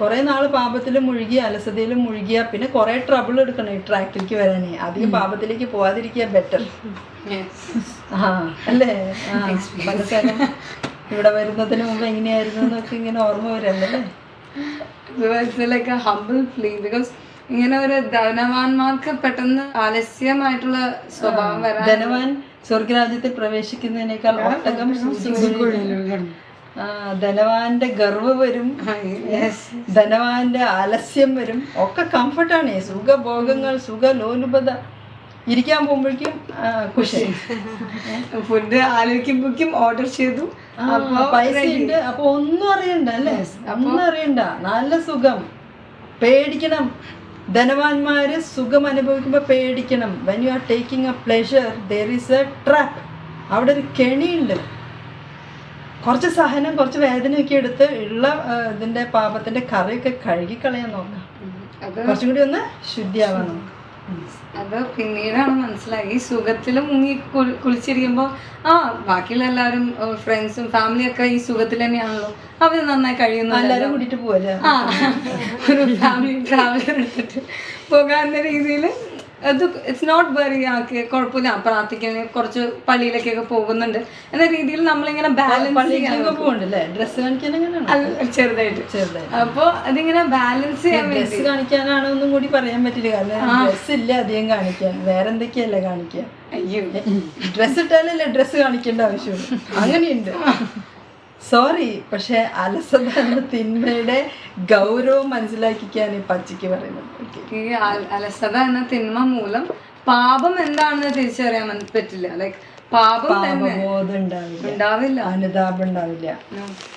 കുറെ നാൾ പാപത്തിലും മുഴുകി അലസതയിലും മുഴുകിയ പിന്നെ കുറെ ട്രബിൾ എടുക്കണം ഈ ട്രാക്കിലേക്ക് വരാനേ. അധികം പാപത്തിലേക്ക് പോവാതിരിക്കുക ബെറ്റർ ആ അല്ലേ? പലതരം ഇവിടെ വരുന്നതിന് മുമ്പ് എങ്ങനെയായിരുന്നു എന്നൊക്കെ ഇങ്ങനെ ഓർമ്മ വരല്ലേ? ലൈക്ക് ഹംബിൾ പ്ലീ ബിക്കോസ് ഇങ്ങനെ ഒരു ധനവാന്മാർക്ക് പെട്ടെന്ന് ആലസ്യമായിട്ടുള്ള സ്വഭാവം വരാൻ ധനവാൻ സ്വർഗരാജ്യത്തിൽ പ്രവേശിക്കുന്നതിനേക്കാൾ ഒട്ടകം ധനവാന്റെ ഗർവ് വരും. ധനവാന്റെ ആലസ്യം വരും. ഒക്കെ കംഫർട്ടാണ്. സുഖഭോഗങ്ങൾ സുഖലോലുപത. ഇരിക്കാൻ പോകുമ്പോഴേക്കും കുശ ഫുഡ് ആലോചിക്കുമ്പോഴേക്കും ഓർഡർ ചെയ്തു. പൈസ ഉണ്ട്. അപ്പൊ ഒന്നും അറിയണ്ട അല്ലേ? ഒന്നും അറിയണ്ട. നല്ല സുഖം. പേടിക്കണം. ധനവാന്മാര് സുഖം അനുഭവിക്കുമ്പോൾ പേടിക്കണം. When you are taking a pleasure there is a trap അവിടെ ഒരു കെണിയുണ്ട്. കുറച്ച് സഹനം കുറച്ച് വേദനയൊക്കെ എടുത്ത് ഉള്ള ഇതിന്റെ പാപത്തിന്റെ കറിയൊക്കെ കഴുകി കളയാൻ നോക്കാം കുറച്ചും കൂടി ഒന്ന് ശുദ്ധിയാവാൻ നോക്കാം. അത് പിന്നീടാണ് മനസ്സിലായി. ഈ സുഖത്തിൽ മുങ്ങി കുളിച്ചിരിക്കുമ്പോൾ കുളിച്ചിരിക്കുമ്പോ ആ ബാക്കിയുള്ള എല്ലാവരും ഫ്രണ്ട്സും ഫാമിലി ഒക്കെ ഈ സുഖത്തിൽ തന്നെയാണല്ലോ. അവർ നന്നായി കഴിയുന്നു എല്ലാരും കൂടിയിട്ട് പോവല്ലേ? ആ ഒരു ഫാമിലി ട്രാവലർ എടുത്തിട്ട് പോകാവുന്ന രീതിയിൽ അത് ഇറ്റ്സ് നോട്ട് വെറി ആക്കി കുഴപ്പമില്ല. പ്രാർത്ഥിക്കാൻ കുറച്ച് പള്ളിയിലേക്കൊക്കെ പോകുന്നുണ്ട്. എന്ന രീതിയിൽ നമ്മളിങ്ങനെ ബാലൻസ് ചെറുതായിട്ട്. ചെറുതായി അപ്പൊ അതിങ്ങനെ ബാലൻസ് ചെയ്യാൻ വേണ്ടി. കാണിക്കാനാണോ ഒന്നും കൂടി പറയാൻ പറ്റില്ല. കാരണം ഡ്രസ് ഇല്ല അധികം കാണിക്കാൻ. വേറെ എന്തൊക്കെയല്ലേ കാണിക്കാൻ? അയ്യോ. ഡ്രസ് ഇട്ടാലല്ലേ ഡ്രസ് കാണിക്കേണ്ട ആവശ്യമുള്ളൂ. അങ്ങനെയുണ്ട്. സോറി പക്ഷെ അലസത എന്ന തിന്മയുടെ ഗൗരവം മനസ്സിലാക്കിക്കാൻ ഈ പച്ചയ്ക്ക് പറയുന്നത്. ഈ അല- അലസത എന്ന തിന്മ മൂലം പാപം എന്താണെന്ന് തിരിച്ചറിയാൻ പറ്റില്ല. ലൈക്ക് പാപം ഉണ്ടാവില്ല. അനുതാപം ഉണ്ടാവില്ല.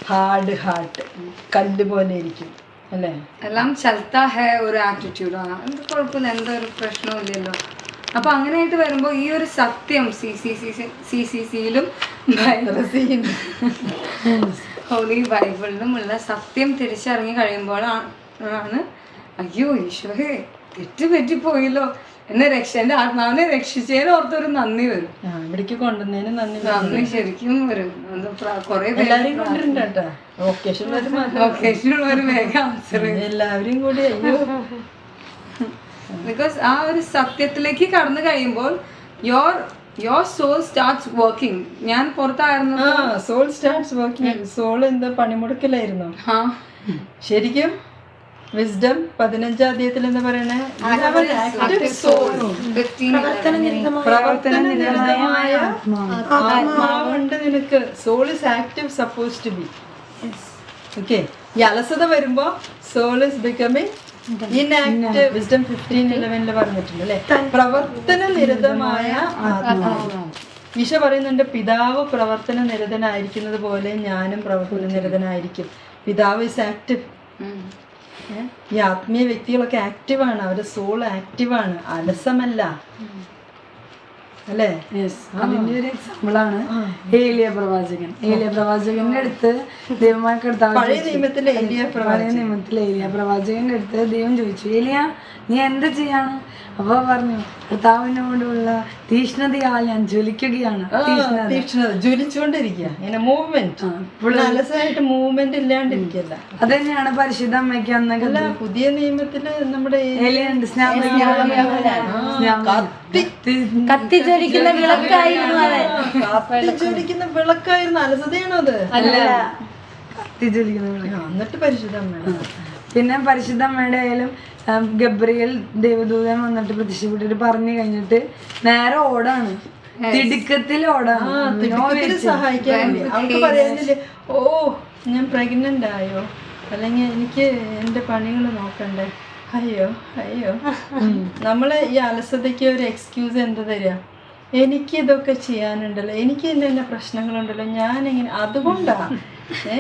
ഹാർഡ് ഹാർട്ട് കല്ല് പോലെ ഇരിക്കും. അല്ലേ? എല്ലാം ചലത്ത ഹേ ഒരു ആറ്റിറ്റ്യൂഡാണ് എന്ത് കുഴപ്പമില്ല. എന്തോ ഒരു പ്രശ്നമില്ലല്ലോ അപ്പൊ അങ്ങനെയായിട്ട് വരുമ്പോ ഈ ഒരു സത്യം C C C C C സിയിലും holy ബൈബിളിലും ഉള്ള സത്യം തിരിച്ചറിഞ്ഞു കഴിയുമ്പോഴാണ് അയ്യോ ഈശോയെ തെറ്റ് പറ്റിപ്പോയല്ലോ. എന്നെ രക്ഷ എന്റെ ആത്മാവിനെ രക്ഷിച്ചതിന് ഓർത്തൊരു നന്ദി വരും. ഇവിടേക്ക് കൊണ്ടുവന്നതിന് നന്ദി നന്ദി ശരിക്കും വരും. കൊറേ പ്ര- എല്ലാവരെയും കൂടി അയ്യോ ബിക്കോസ് ആ ഒരു സത്യത്തിലേക്ക് കടന്നു കഴിയുമ്പോൾ your your soul starts working ഞാൻ പുറത്തായിരുന്നു സോൾ സ്റ്റാർട്ട്സ് വർക്കിംഗ് സോൾ എന്താ പണിമുടക്കിലായിരുന്നു. ശരിക്കും വിസ്ഡം പതിനഞ്ചാം അധ്യായത്തിൽ എന്ന് ആത്മാവുണ്ട് നിനക്ക്. Soul is active suppose to be okay ഈ അലസത വരുമ്പോ soul is becoming inactive wisdom fifteen ഇലവനിൽ പറഞ്ഞിട്ടുണ്ട് അല്ലെ പ്രവർത്തന നിരതമായ ആത്മാവ്. ഈശോ പറയുന്നുണ്ട് പിതാവ് പ്രവർത്തന നിരതനായിരിക്കുന്നത് പോലെ ഞാനും പ്രവർത്തന നിരതനായിരിക്കും പിതാവ് ഇസ് ആക്റ്റീവ് ഈ ആത്മീയ വ്യക്തികളൊക്കെ ആക്റ്റീവാണ് അവരുടെ സോൾ ആക്റ്റീവാണ് അലസമല്ല. അല്ലേ? അതിന്റെ ഒരു എക്സാമ്പിളാണ് ഏലിയ പ്രവാചകൻ. ഏലിയ പ്രവാചകന്റെ അടുത്ത് ദൈവമാർക്ക് അടുത്ത് പഴയ നിയമത്തിലെ എലിയ പഴയ നിയമത്തിലെ ഏലിയ പ്രവാചകന്റെ അടുത്ത് ദൈവം ചോദിച്ചു ഏലിയ നീ എന്താ ചെയ്യാണ്? അപ്പൊ പറഞ്ഞു കർത്താവിനോടുള്ള തീഷ്ണതയാൽ ഞാൻ ജ്വലിക്കുകയാണ്. തീഷ്ണത. തീക്ഷ്ണത ജ്വലിച്ചുകൊണ്ടിരിക്കുക. ഇങ്ങനെ മൂവ്മെന്റ് അലസമായിട്ട് മൂവ്മെന്റ് ഇല്ലാണ്ടിരിക്കല്ല അത് തന്നെയാണ് പരിശുദ്ധ അമ്മയ്ക്ക് അന്നല്ല പുതിയ നിയമത്തിൽ നമ്മുടെ കത്തി. കത്തിജ്വലിക്കുന്ന വിളക്കായിരുന്നു കത്തി ജ്വലിക്കുന്ന വിളക്കായിരുന്നു. അലസതയാണോ അത്? അല്ല. കത്തി ജ്വലിക്കുന്ന വിളക്ക്. എന്നിട്ട് പരിശുദ്ധ അമ്മ പിന്നെ പരിശുദ്ധ അമ്മയുടെ ആയാലും ഗബ്രിയേൽ ദേവദൂതൻ വന്നിട്ട് പ്രത്യക്ഷപ്പെട്ടിട്ട് പറഞ്ഞു കഴിഞ്ഞിട്ട് നേരെ ഓടാണ്. തിടുക്കത്തിൽ ഓടാണ്. സഹായിക്കാൻ ഓ ഞാൻ പ്രഗ്നന്റ് ആയോ? അല്ലെങ്കിൽ എനിക്ക് എന്റെ പണികൾ നോക്കണ്ടേ? അയ്യോ അയ്യോ. നമ്മൾ ഈ അലസതയ്ക്ക് ഒരു എക്സ്ക്യൂസ് എന്താ തരിക എനിക്ക് ഇതൊക്കെ ചെയ്യാനുണ്ടല്ലോ. എനിക്ക് ഇന്ന പ്രശ്നങ്ങളുണ്ടല്ലോ. ഞാൻ എങ്ങനെ അതുകൊണ്ടാ. ഏ?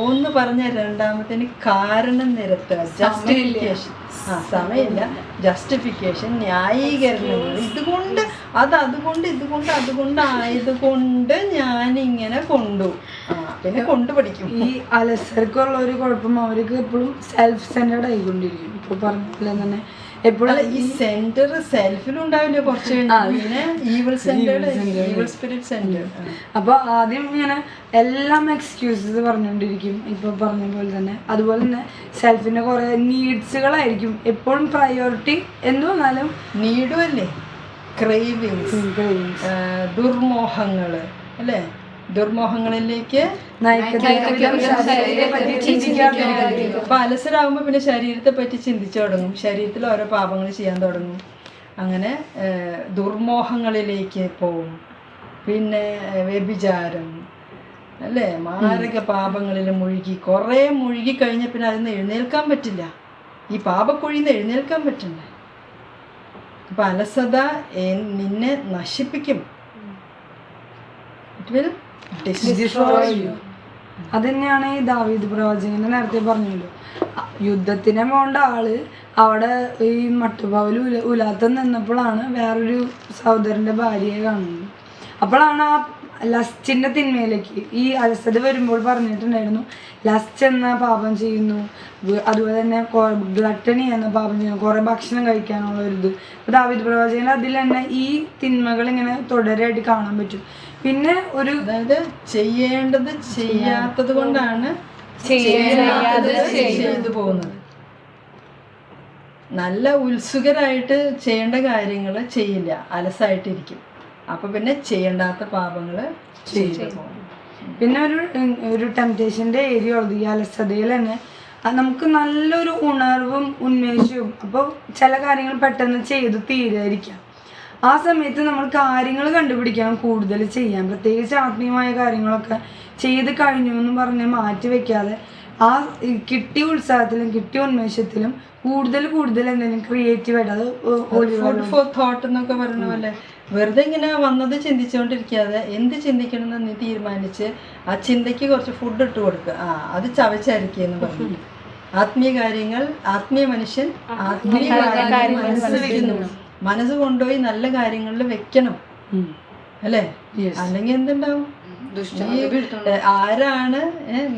ഒന്ന് പറഞ്ഞ രണ്ടാമത്തേന് കാരണം നിരത്തുക. ജസ്റ്റിഫിക്കേഷൻ ആ സമയമില്ല. ജസ്റ്റിഫിക്കേഷൻ ന്യായീകരണങ്ങൾ ഇതുകൊണ്ട് അത് അതുകൊണ്ട് ഇതുകൊണ്ട് അതുകൊണ്ട് ആയതുകൊണ്ട് ഞാൻ ഇങ്ങനെ കൊണ്ടു പിന്നെ കൊണ്ടു പഠിക്കും. ഈ അലസർക്കുള്ള ഒരു കുഴപ്പം അവർക്ക് എപ്പോഴും സെൽഫ് സെന്റേഡ് ആയിക്കൊണ്ടിരിക്കും. ഇപ്പോൾ പറഞ്ഞ പോലെ തന്നെ എപ്പോഴും ഈ സെന്റർ സെൽഫിലും ഉണ്ടാവില്ല കുറച്ച് പിന്നെ evil centre evil spirit centre അപ്പോൾ ആദ്യം ഇങ്ങനെ എല്ലാം എക്സ്ക്യൂസസ് പറഞ്ഞുകൊണ്ടിരിക്കും. ഇപ്പൊ പറഞ്ഞ പോലെ തന്നെ. അതുപോലെ തന്നെ സെൽഫിന്റെ കുറെ നീഡ്സുകളായിരിക്കും എപ്പോഴും പ്രയോറിറ്റി എന്ന് വന്നാലും നീഡും അല്ലേ? ക്രേവിങ്സ്. ദുർമോഹങ്ങൾ. അല്ലേ? ദുർമോഹങ്ങളിലേക്ക് അപ്പൊ അലസരാകുമ്പോ പിന്നെ ശരീരത്തെ പറ്റി ചിന്തിച്ചു തുടങ്ങും. ശരീരത്തിൽ ഓരോ പാപങ്ങൾ ചെയ്യാൻ തുടങ്ങും. അങ്ങനെ ദുർമോഹങ്ങളിലേക്ക് പോവും. പിന്നെ വ്യഭിചാരം. അല്ലേ? മാരക പാപങ്ങളിൽ മുഴുകി കുറേ മുഴുകി കഴിഞ്ഞ പിന്നെ അതിൽ നിന്ന് എഴുന്നേൽക്കാൻ പറ്റില്ല. ഈ പാപക്കുഴിയിൽ നിന്ന് എഴുന്നേൽക്കാൻ പറ്റില്ല. അപ്പൊ അലസത നിന്നെ നശിപ്പിക്കും. ഇറ്റ് വിൽ ഡിസ്ട്രോയ് യു അത് തന്നെയാണ് ഈ ദാവീദ് പ്രവാചകന്റെ നേരത്തെ പറഞ്ഞല്ലോ യുദ്ധത്തിനെ പോണ്ട ആൾ അവിടെ ഈ മട്ടുപാവിൽ ഉല ഉലാത്തം നിന്നപ്പോഴാണ് വേറൊരു സഹോദരന്റെ ഭാര്യയെ കാണുന്നത്. അപ്പോഴാണ് ആ ലസ്റ്റിന്റെ തിന്മയിലേക്ക് ഈ അലസത വരുമ്പോൾ പറഞ്ഞിട്ടുണ്ടായിരുന്നു ലസ്റ്റ് എന്ന പാപം ചെയ്യുന്നു അതുപോലെ തന്നെ ഗ്ലട്ടണി എന്ന പാപം ചെയ്യുന്നു കുറെ ഭക്ഷണം കഴിക്കാനുള്ള ഒരു ഇത്. ദാവീദ് പ്രവാചകൻ അതിൽ തന്നെ ഈ തിന്മകൾ ഇങ്ങനെ തുടരായിട്ട് കാണാൻ പറ്റും. പിന്നെ ഒരു അതായത് ചെയ്യേണ്ടത് ചെയ്യാത്തത് കൊണ്ടാണ് ചെയ്തു പോകുന്നത്. നല്ല ഉത്സുകരായിട്ട് ചെയ്യേണ്ട കാര്യങ്ങൾ ചെയ്യില്ല. അലസായിട്ടിരിക്കും. അപ്പൊ പിന്നെ ചെയ്യേണ്ടാത്ത പാപങ്ങൾ ചെയ്തു പോകും. പിന്നെ ഒരു ഒരു ടെംപ്റ്റേഷന്റെ ഏരിയ ഉള്ളത്. ഈ അലസതയിൽ തന്നെ അത് നമുക്ക് നല്ലൊരു ഉണർവും ഉന്മേഷവും അപ്പോൾ ചില കാര്യങ്ങൾ പെട്ടെന്ന് ചെയ്ത് തീരായിരിക്കാം ആ സമയത്ത് നമ്മൾ കാര്യങ്ങൾ കണ്ടുപിടിക്കാൻ കൂടുതൽ ചെയ്യാം പ്രത്യേകിച്ച് ആത്മീയമായ കാര്യങ്ങളൊക്കെ ചെയ്ത് കഴിഞ്ഞു എന്ന് പറഞ്ഞ് മാറ്റി വെക്കാതെ ആ കിട്ടിയ ഉത്സാഹത്തിലും കിട്ടിയ ഉന്മേഷത്തിലും കൂടുതൽ കൂടുതൽ എന്തെങ്കിലും ക്രിയേറ്റീവായിട്ട് അത് ഫുഡ് ഫോർ തോട്ട് എന്നൊക്കെ പറയുന്ന പോലെ വെറുതെ ഇങ്ങനെ വന്നത് ചിന്തിച്ചുകൊണ്ടിരിക്കാതെ എന്ത് ചിന്തിക്കണം എന്ന് നീ തീരുമാനിച്ച് ആ ചിന്തയ്ക്ക് കുറച്ച് ഫുഡ് ഇട്ട് കൊടുക്കുക ആ അത് ചവച്ചരിക്കുക എന്ന് പറഞ്ഞു. ആത്മീയ കാര്യങ്ങൾ ആത്മീയ മനുഷ്യൻ ആത്മീയ കാര്യങ്ങൾ മനസ്സ് കൊണ്ടുപോയി നല്ല കാര്യങ്ങളിൽ വെക്കണം. അല്ലേ? അല്ലെങ്കിൽ എന്തുണ്ടാവും? ആരാണ്?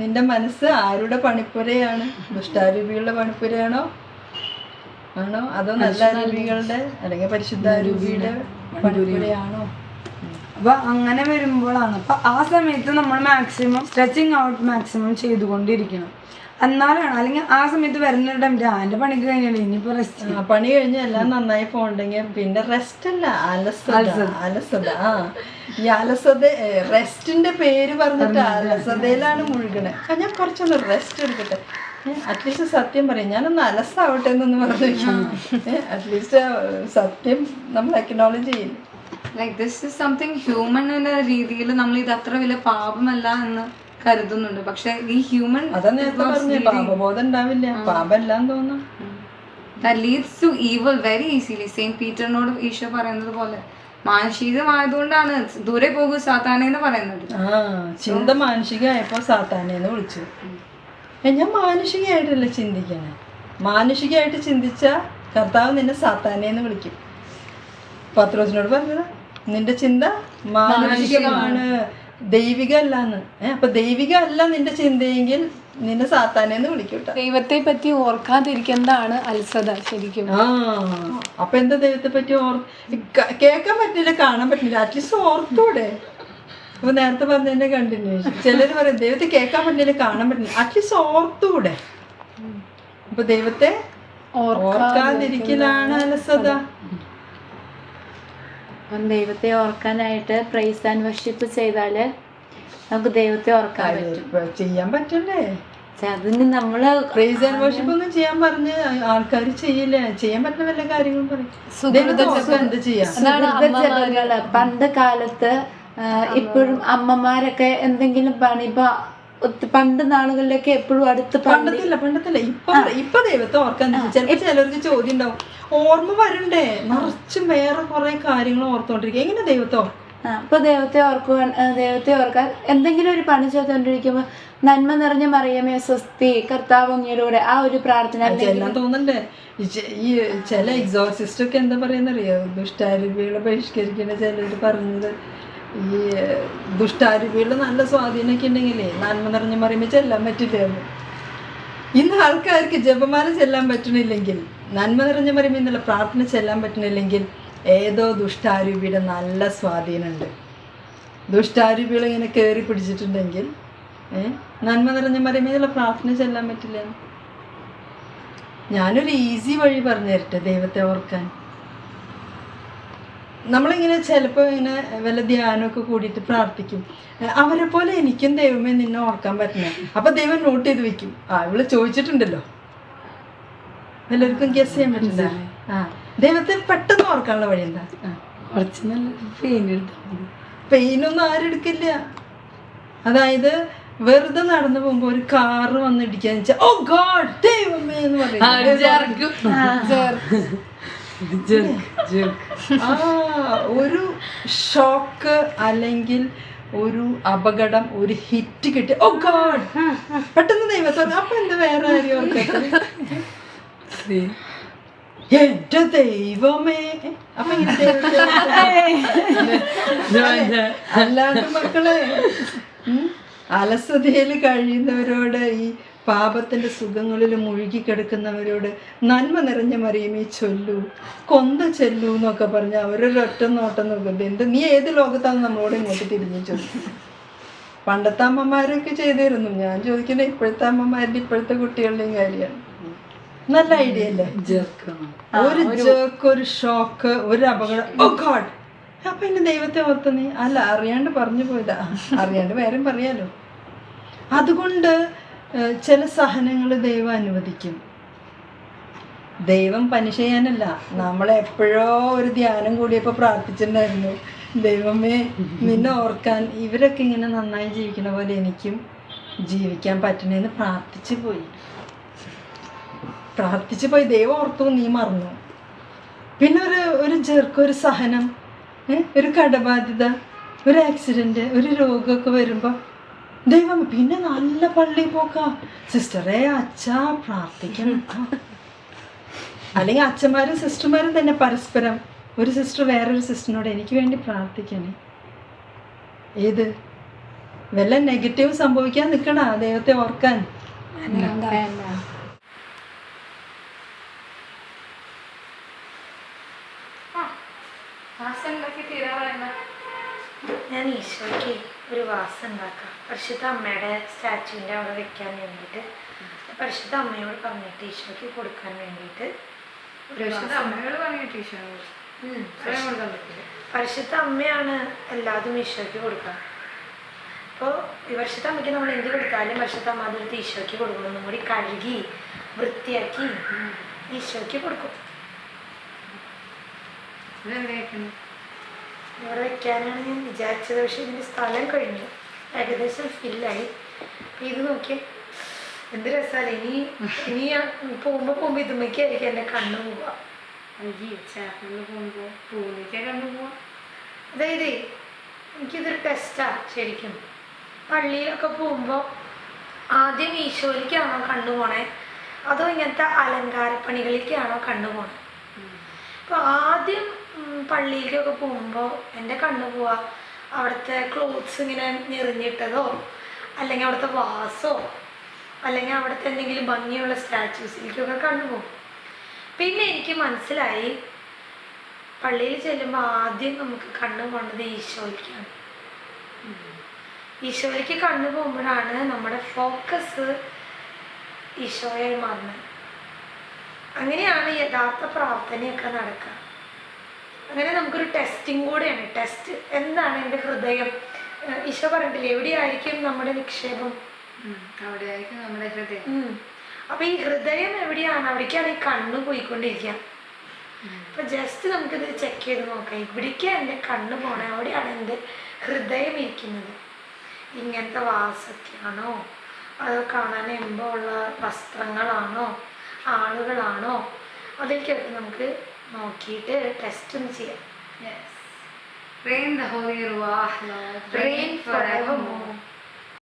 നിന്റെ മനസ്സ് ആരുടെ പണിപ്പുരയാണ്? ദുഷ്ടാരൂപികളുടെ പണിപ്പുരയാണോ? ആണോ? അതോ നല്ല രൂപികളുടെ അല്ലെങ്കിൽ പരിശുദ്ധ രൂപിയുടെ പണിപ്പുരയാണോ? അപ്പൊ അങ്ങനെ വരുമ്പോഴാണ്. അപ്പൊ ആ സമയത്ത് നമ്മൾ മാക്സിമം സ്ട്രെച്ചിങ് ഔട്ട് മാക്സിമം ചെയ്തുകൊണ്ടിരിക്കണം. എന്നാലാണ് അല്ലെങ്കിൽ ആ സമയത്ത് വരുന്ന ടൈം ആന്റെ പണി കഴിഞ്ഞാൽ ഇനിയിപ്പോ റെസ്റ്റ് പണി കഴിഞ്ഞ് എല്ലാം നന്നായി പോണ്ടെങ്കിൽ പിന്നെ റെസ്റ്റ് അല്ല അലസത അലസത. ആ ഈ അലസത റെസ്റ്റിന്റെ പേര് പറഞ്ഞിട്ട് അലസതയിലാണ് മുഴുകണേ. ഞാൻ കുറച്ചൊന്ന് റെസ്റ്റ് എടുക്കട്ടെ. അറ്റ്ലീസ്റ്റ് സത്യം പറയും. ഞാനൊന്ന് അലസാവട്ടെ എന്നൊന്ന് പറഞ്ഞു അറ്റ്ലീസ്റ്റ് സത്യം നമ്മൾ അക്നോളജ് ചെയ്യില്ല like this is something human എന്ന രീതിയിൽ നമ്മൾ ഇത് അത്ര വലിയ പാപമല്ല എന്ന് കരുതുന്നുണ്ട്. പക്ഷെ ഈ ഹ്യൂമൻ വെരി ഈസിലി സെയിം പാപബോധം ഉണ്ടാവില്ല. തോന്നുന്നു. To evil very easily saint പീറ്ററിനോട് Eesho പറയുന്നത് പോലെ മാനുഷികമായതുകൊണ്ടാണ് ദൂരെ പോകൂ സാത്താനെ എന്ന് പറയുന്നത്. ചിന്ത മാനുഷികമായപ്പോ സാത്താനെന്ന് വിളിച്ചു. ഏ, ഞാൻ മാനുഷികമായിട്ടല്ല ചിന്തിക്കണേ. മാനുഷികമായിട്ട് ചിന്തിച്ച കർത്താവ് നിന്നെ സാത്താനെന്ന് വിളിക്കും. പത്രോസിനോട് പറഞ്ഞത് നിന്റെ ചിന്ത മാനുഷികമാണ് ദൈവിക അല്ലാന്ന് ഏ അപ്പൊ ദൈവിക അല്ല നിന്റെ ചിന്തയെങ്കിൽ നിന്നെ സാത്താനെന്ന് വിളിക്കൂട്ടോ. ദൈവത്തെ പറ്റി ഓർക്കാതിരിക്കുന്നതാണ് അത്സത ശരിക്കും. ആ അപ്പൊ എന്താ ദൈവത്തെ പറ്റി ഓർ കേൾക്കാൻ പറ്റില്ല കാണാൻ പറ്റില്ല. അറ്റ്ലീസ്റ്റ് ഓർത്തൂടെ. അപ്പൊ നേരത്തെ പറഞ്ഞതിന്റെ കണ്ടിന്യൂഷൻ ചിലർ പറയും ദൈവത്തെ കേൾക്കാൻ പറ്റില്ല കാണാൻ പറ്റില്ല. അറ്റ്ലീസ്റ്റ് ഓർത്തൂടെ. അപ്പൊ ദൈവത്തെ ഓർക്കാതിരിക്കലാണ് അലസത അപ്പം ദൈവത്തെ ഓർക്കാനായിട്ട് പ്രൈസ് ആൻഡ് വർഷിപ്പ് ചെയ്താൽ നമുക്ക് ദൈവത്തെ ഓർക്കാൻ പറ്റും. ചെയ്യാൻ പറ്റണ്ടേ? അതിന് നമ്മൾ പ്രൈസ് ആൻഡ് വർഷിപ്പ് ഒന്നും ചെയ്യാൻ പറഞ്ഞ് ആൾക്കാർ ചെയ്യില്ല? ചെയ്യാൻ പറ്റുന്ന വല്ല കാര്യങ്ങളും പറയും. എന്ത് ചെയ്യാം? പണ്ട് കാലത്ത് ഇപ്പോഴും അമ്മമാരൊക്കെ എന്തെങ്കിലും പണി ഇപ്പൊ പണ്ട് നാളുകളിലൊക്കെ എപ്പോഴും അടുത്ത് പണി പണ്ടത്തില്ല പണ്ടത്തില്ല. ഇപ്പൊ ഇപ്പൊ ദൈവത്തെ ഓർക്കാൻ ചിലപ്പോ ചിലർക്ക് ചോദ്യം ഉണ്ടാവും ഓർമ്മ വരണ്ടേ? നിറച്ചും വേറെ കുറെ കാര്യങ്ങൾ ഓർത്തോണ്ടിരിക്കുക എങ്ങനെ ദൈവത്തെ ഓർക്കും? ആ, അപ്പൊ ദൈവത്തെ ഓർക്കുവാൻ ദൈവത്തെ ഓർക്കാൻ എന്തെങ്കിലും ഒരു പണി ചെയ്തുകൊണ്ടിരിക്കുമ്പോൾ നന്മ നിറഞ്ഞ മറിയമേ സ്വസ്തി കർത്താവ് അങ്ങയുടെ ആ ഒരു പ്രാർത്ഥന തോന്നണ്ടേ? ഈ ചില എക്സോസിസ്റ്റ് ഒക്കെ എന്താ പറയുന്നറിയോ? ദുഷ്ടാരൂപികളെ ബഹിഷ്കരിക്കുന്ന ചിലര് പറഞ്ഞത്. ഈ ദുഷ്ടാരൂപികളുടെ നല്ല സ്വാധീനമൊക്കെ ഉണ്ടെങ്കിലേ നന്മ നിറഞ്ഞ മറിയുമ്പോൾ ചെല്ലാൻ പറ്റില്ല? എന്ന്. ഇന്ന് ആൾക്കാർക്ക് ജപമാല ചെല്ലാൻ പറ്റണില്ലെങ്കിൽ നന്മ നിറഞ്ഞ മറിയുമ്പോൾ എന്നുള്ള പ്രാർത്ഥന ചെല്ലാൻ പറ്റണില്ലെങ്കിൽ ഏതോ ദുഷ്ടാരൂപിയുടെ നല്ല സ്വാധീനമുണ്ട്. ദുഷ്ടാരൂപികൾ ഇങ്ങനെ കയറി പിടിച്ചിട്ടുണ്ടെങ്കിൽ നന്മ നിറഞ്ഞ മറിയുമ്പോൾ പ്രാർത്ഥന ചെല്ലാൻ പറ്റില്ല? ഞാനൊരു ഈസി വഴി പറഞ്ഞു തരട്ടെ ദൈവത്തെ ഓർക്കാൻ. നമ്മളിങ്ങനെ ചിലപ്പോൾ ഇങ്ങനെ വല്ല ധ്യാനമൊക്കെ കൂടിയിട്ട് പ്രാർത്ഥിക്കും. അവരെ പോലെ എനിക്കും ദൈവമേ നിന്നെ ഓർക്കാൻ പറ്റുന്നത് അപ്പം ദൈവം നോട്ട് ചെയ്ത് വെക്കും. ആ ഇവൾ ചോദിച്ചിട്ടുണ്ടല്ലോ. എല്ലാവർക്കും ഗസ് ചെയ്യാൻ പറ്റില്ല. ആ ദൈവത്തെ പെട്ടെന്ന് ഓർക്കാനുള്ള വഴി എന്താ? കുറച്ച് നല്ല പെയിൻ എടുത്താൽ പെയിനൊന്നും ആരും എടുക്കില്ല. അതായത് വെറുതെ നടന്നു പോകുമ്പോ ഒരു കാറ് വന്ന് ഇടിക്കാന്ന് വെച്ചാൽ ഓ ഗോഡ് ദൈവമേ എന്ന് പറയും. ആ ഒരു ഷോക്ക് അല്ലെങ്കിൽ ഒരു അപകടം ഒരു ഹിറ്റ് കിട്ടി. ഓ ഗോഡ് പെട്ടെന്ന് ദൈവത്തോട് അപ്പൊ എന്താ വേറെ കാര്യം എന്റെ ദൈവമേ. അപ്പൊ ഇങ്ങനെ അല്ലാണ്ട് മക്കളെ അലസതയിൽ കഴിയുന്നവരോട് ഈ പാപത്തിന്റെ സുഖങ്ങളിൽ മുഴുകി കിടക്കുന്നവരോട് നന്മ നിറഞ്ഞ മറിയമേ ചൊല്ലു. കൊന്ത ചെല്ലൂ എന്നൊക്കെ പറഞ്ഞ് അവരൊരൊറ്റ നോട്ടം നോക്കുന്നത് എന്ത് നീ ഏത് ലോകത്താണ് നമ്മളോട് ഇങ്ങോട്ട് തിരിഞ്ഞു ചൊല്ലു പണ്ടത്തെ അമ്മമാരൊക്കെ ചെയ്തിരുന്നു. ഞാൻ ചോദിക്കുന്നത് ഇപ്പോഴത്തെ അമ്മമാരുടെ ഇപ്പോഴത്തെ കുട്ടികളുടെയും കാര്യമാണ്. നല്ല ഐഡിയ അല്ലേ? ഒരു ജേക്ക് ഒരു ഷോക്ക് ഒരു അപകടം. ഓ ഗോഡ് അപ്പൊ എന്നെ ദൈവത്തെ ഓർത്ത് നീ? അല്ല അറിയാണ്ട് പറഞ്ഞു പോയതാ. അറിയാണ്ട് വേറെ പറയാലോ. അതുകൊണ്ട് ചില സഹനങ്ങൾ ദൈവം അനുവദിക്കും. ദൈവം പനി ചെയ്യാനല്ല. നമ്മളെപ്പോഴോ ഒരു ധ്യാനം കൂടിയപ്പോൾ പ്രാർത്ഥിച്ചിട്ടുണ്ടായിരുന്നു. ദൈവമേ നിന്നെ ഓർക്കാൻ ഇവരൊക്കെ ഇങ്ങനെ നന്നായി ജീവിക്കുന്ന പോലെ എനിക്കും ജീവിക്കാൻ പറ്റണേന്ന് പ്രാർത്ഥിച്ചു പോയി. പ്രാർത്ഥിച്ചു പോയി. ദൈവം ഓർത്തു നീ മറന്നു. പിന്നെ ഒരു ഒരു ചെറുക്ക ഒരു സഹനം ഒരു കടബാധ്യത ഒരു ആക്സിഡന്റ് ഒരു രോഗമൊക്കെ വരുമ്പോൾ ദൈവം പിന്നെ നല്ല പള്ളി പോക്കാ. സിസ്റ്ററെ അച്ഛ പ്രാർത്ഥിക്കണം. അല്ലെങ്കിൽ അച്ഛന്മാരും സിസ്റ്റർമാരും തന്നെ പരസ്പരം. ഒരു സിസ്റ്റർ വേറൊരു സിസ്റ്ററിനോട് എനിക്ക് വേണ്ടി പ്രാർത്ഥിക്കണേ. ഏത്? വല്ല നെഗറ്റീവ് സംഭവിക്കാൻ നിൽക്കണ ദൈവത്തെ ഓർക്കാൻ ഞാൻ ഈശോയ്ക്ക് ഒരു വാസം ഉണ്ടാക്കാം. പരിശുദ്ധ അമ്മയുടെ സ്റ്റാച്ചുവിന്റെ അവിടെ വെക്കാൻ വേണ്ടിയിട്ട്. പരിശുദ്ധ അമ്മയോട് പറഞ്ഞിട്ട് ഈശോയ്ക്ക് കൊടുക്കാൻ വേണ്ടിയിട്ട് അമ്മയോട് പറഞ്ഞിട്ട്. പരിശുദ്ധ അമ്മയാണ് എല്ലാതും ഈശോയ്ക്ക് കൊടുക്കുക. അപ്പോൾ ഈ പരിശുദ്ധ അമ്മയ്ക്ക് നമ്മൾ എന്ത് കൊടുത്താലും പരിശുദ്ധ അമ്മ അതെടുത്ത് ഈശോയ്ക്ക് കൊടുക്കും ഒന്നും കൂടി കഴുകി വൃത്തിയാക്കി ഈശോയ്ക്ക് കൊടുക്കും. ഇവിടെ വെക്കാനാണ് ഞാൻ വിചാരിച്ചത്. പക്ഷെ ഇതിന്റെ സ്ഥലം കഴിഞ്ഞു. ഏകദേശം ഫില്ലായി. ഇത് നോക്കിയേ. എന്ത് രസാല ഇനി ഇനി ഞാൻ പോകുമ്പോ പോകുമ്പോ ഇതുമ്മയ്ക്കായിരിക്കും എന്റെ കണ്ണു പോവാ. അതായത് എനിക്കിതൊരു ടെസ്റ്റാ ശരിക്കും. പള്ളിയിലൊക്കെ പോകുമ്പോൾ ആദ്യം ഈശോയിലേക്കാണോ കണ്ണു പോണേ? അതോ ഇങ്ങനത്തെ അലങ്കാരപ്പണികളിലേക്കാണോ കണ്ണു പോണേ? അപ്പോൾ ആദ്യം പള്ളിയിലേക്കൊക്കെ പോകുമ്പോൾ എന്റെ കണ്ണു പോവാ. അവിടുത്തെ ക്ലോത്ത്സ് ഇങ്ങനെ ഞെറിഞ്ഞിട്ടതോ അല്ലെങ്കിൽ അവിടുത്തെ വാസോ? അല്ലെങ്കിൽ അവിടുത്തെ എന്തെങ്കിലും ഭംഗിയുള്ള സ്റ്റാച്യൂസിലേക്കൊക്കെ കണ്ടു പോകും പിന്നെ എനിക്ക് മനസ്സിലായി പള്ളിയിൽ ചെല്ലുമ്പോൾ ആദ്യം നമുക്ക് കണ്ണു പോകേണ്ടത് ഈശോയ്ക്കാണ്. ഈശോയ്ക്ക് കണ്ണു പോകുമ്പോഴാണ് നമ്മുടെ ഫോക്കസ് ഈശോയായി മാറുന്നത്. അങ്ങനെയാണ് യഥാർത്ഥ പ്രാർത്ഥനയൊക്കെ നടക്കുക. അങ്ങനെ നമുക്കൊരു ടെസ്റ്റിംഗ് കൂടെയാണ്. ടെസ്റ്റ് എന്താണ് എന്റെ ഹൃദയം? ഈശോ പറഞ്ഞിട്ടില്ലേ എവിടെയായിരിക്കും നമ്മുടെ നിക്ഷേപം? അവിടെയായിരിക്കും നമ്മുടെ ഹൃദയം. അപ്പൊ ഈ ഹൃദയം എവിടെയാണ്? അവിടേക്കാണ് ഈ കണ്ണ് പോയിക്കൊണ്ടിരിക്കുക അപ്പൊ ജസ്റ്റ് നമുക്കിത് ചെക്ക് ചെയ്ത് നോക്കാം. ഇവിടേക്കാണ് എന്റെ കണ്ണ് പോണേ അവിടെയാണ് എന്റെ ഹൃദയം ഇരിക്കുന്നത്. ഇങ്ങനത്തെ വാസൊക്കെയാണോ അതോ കാണാൻ എമ്പമുള്ള വസ്ത്രങ്ങളാണോ? ആളുകളാണോ? അതിലേക്കൊക്കെ നമുക്ക് നോക്കിയിട്ട് ടെസ്റ്റ് ഒന്ന് ചെയ്യാം Rain the Holy Ruach, Lord. Rain forevermore.